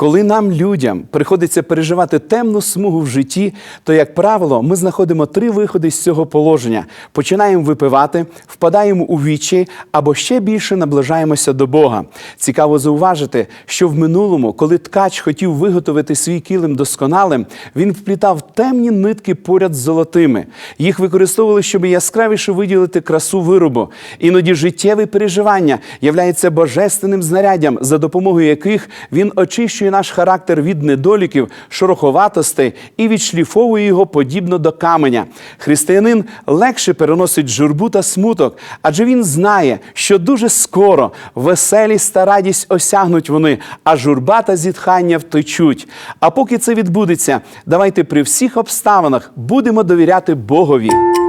Коли нам, людям, приходиться переживати темну смугу в житті, то, як правило, ми знаходимо три виходи з цього положення: починаємо випивати, впадаємо у вічі або ще більше наближаємося до Бога. Цікаво зауважити, що в минулому, коли ткач хотів виготовити свій килим досконалим, він вплітав темні нитки поряд з золотими. Їх використовували, щоб яскравіше виділити красу виробу. Іноді життєві переживання являються божественним знаряддям, за допомогою яких він очищує наш характер від недоліків, шороховатостей і відшліфовує його подібно до каменя. Християнин легше переносить журбу та смуток, адже він знає, що дуже скоро веселість та радість осягнуть вони, а журба та зітхання втечуть. А поки це відбудеться, давайте при всіх обставинах будемо довіряти Богові.